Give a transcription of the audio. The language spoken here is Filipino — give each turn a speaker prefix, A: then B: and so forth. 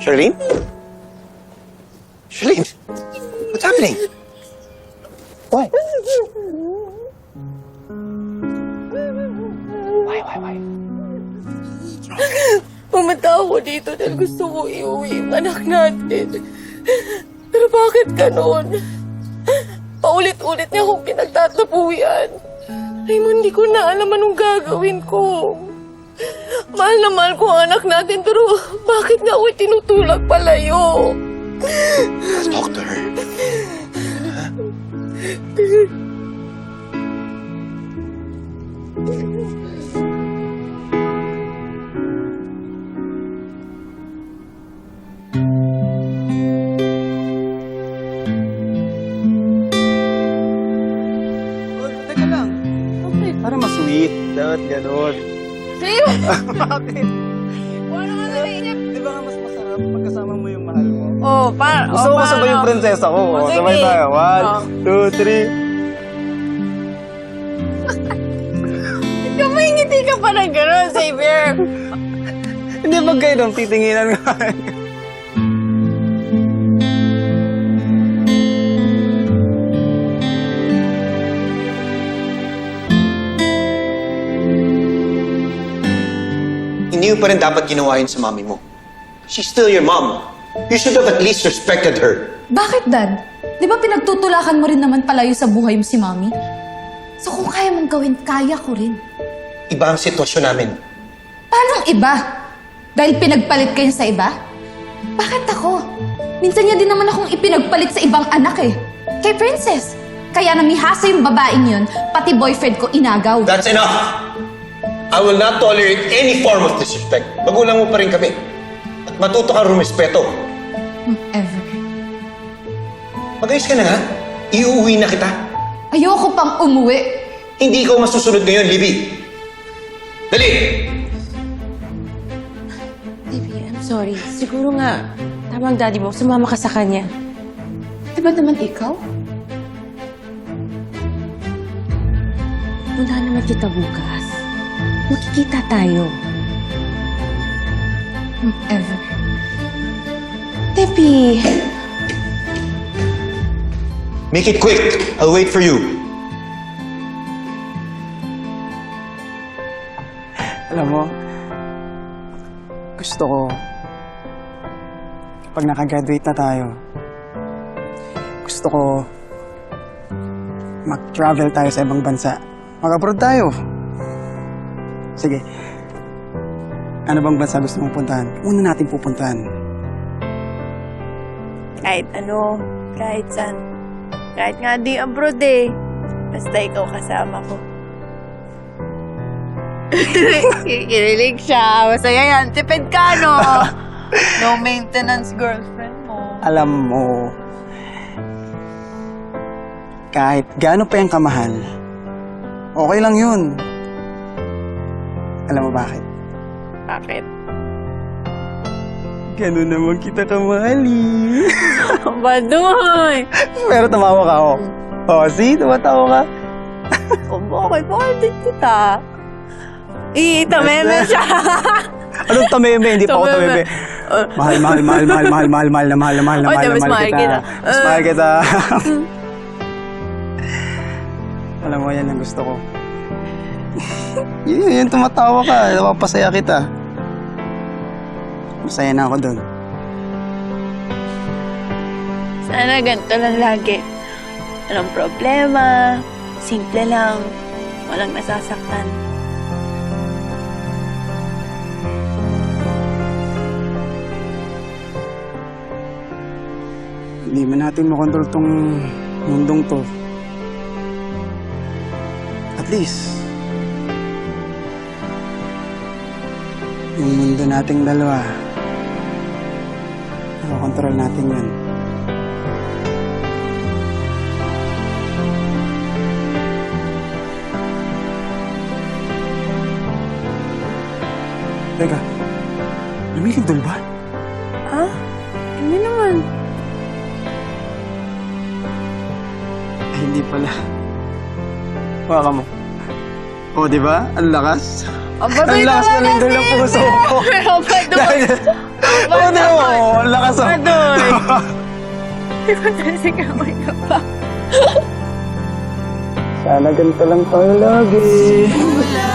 A: Charlene? Charlene? What's happening? Why? Why, why, why?
B: Pumunta ako dito dahil gusto ko iuwi ang anak natin. Pero bakit ganun? Paulit-ulit niya akong pinagtatapuyan. Raymond, hindi ko na alam anong gagawin ko. Mahal na mahal ko ang anak natin, pero bakit nga ako tinutulak palayo?
A: Talk to her.
C: Oh, ganun.
B: Sa'yo!
C: Bakit?
B: Wala ka nalainip.
C: Di ba nga mas masarap pagkasama mo yung mahal mo?
B: Oh, para...
C: Gusto
B: oh, para-
C: sabay yung prinsesa ko.
B: Oh,
C: Oh,
B: sige.
C: sabay tayo. One,
B: Oh.
C: two, three.
B: Kamay-ngiti ka pa na gano'n, Xavier.
C: Hindi ba kayo nung titinginan ka?
A: Hindi mo pa rin dapat ginawa yun sa mami mo. She's still your mom. You should have at least respected her.
D: Bakit, Dad? Di ba pinagtutulakan mo rin naman palayo sa buhay mo si Mami? So kung kaya mong gawin, kaya ko rin.
A: Iba ang sitwasyon namin.
D: Paano iba? Dahil pinagpalit kayo sa iba? Bakit ako? Minsan niya din naman akong ipinagpalit sa ibang anak eh. Kay Princess. Kaya namihasa yung babaeng yun, pati boyfriend ko inagaw.
A: That's enough! I will not tolerate any form of disrespect. Magulang mo pa rin kami. At matuto kang rumispeto.
D: Ever.
A: Mag-ayos ka na nga. Iuwi na kita.
D: Ayoko pang umuwi.
A: Hindi ikaw masusunod ngayon, Libby. Dali!
B: Baby, I'm sorry. Siguro nga, tamang daddy mo, sumama ka sa kanya.
D: Di ba naman ikaw?
B: Punta naman kita bukas. Makikita tayo.
D: Ever.
B: Tepi!
A: Make it quick. I'll wait for you.
C: Alam mo, gusto ko, kapag nakagraduate na tayo, gusto ko mag-travel tayo sa ibang bansa. Mag-abroad tayo. Sige. Ano bang bansa gusto mong puntahan? Una natin pupuntahan.
B: Kahit ano, kahit saan. Kahit nga di abroad eh. Basta ikaw kasama ko. Kinilig siya. Masaya yan. Tipid ka, no? no maintenance girlfriend mo.
C: Alam mo, kahit gaano pa yung kamahal, okay lang yun. Alam mo bakit?
B: Bakit?
C: Ganun naman kita kamahali.
B: Baduy!
C: Pero tumawa ka ako. Oh, see? Tumatawa ka.
B: O bakit? Bakit din kita? Iitameme siya.
C: Anong tameme? Hindi pa ako tameme.
B: Tameme. Uh,
C: Mahal, mahal, mahal, mahal, mahal, mahal, mahal, na mahal, na mahal, na
B: Oh,
C: mahal, na mahal
B: mahal
C: kita. Mas mahal kita. Alam mo, yan ang gusto ko. yun, yun, tumatawa ka. Napapasaya kita. Masaya na ako doon.
B: Sana ganito lang lagi. Walang problema. Simple lang. Walang nasasaktan.
C: Hindi man natin makontrol tong mundong to. At least, yung mundo nating dalawa, makontrol natin yan. Teka, lumilindol ba?
B: Ha? Hindi naman.
C: Ay, hindi pala. Baka mo. O, di ba? Ang lakas.
B: Ang
C: lakas ng lindol ng puso ko.
B: Pero
C: pa doon. Ano mo? Ang lakas ako.
B: Madoy. Sigawan ka pa.
C: Sana ganito lang tayo lagi. Simula.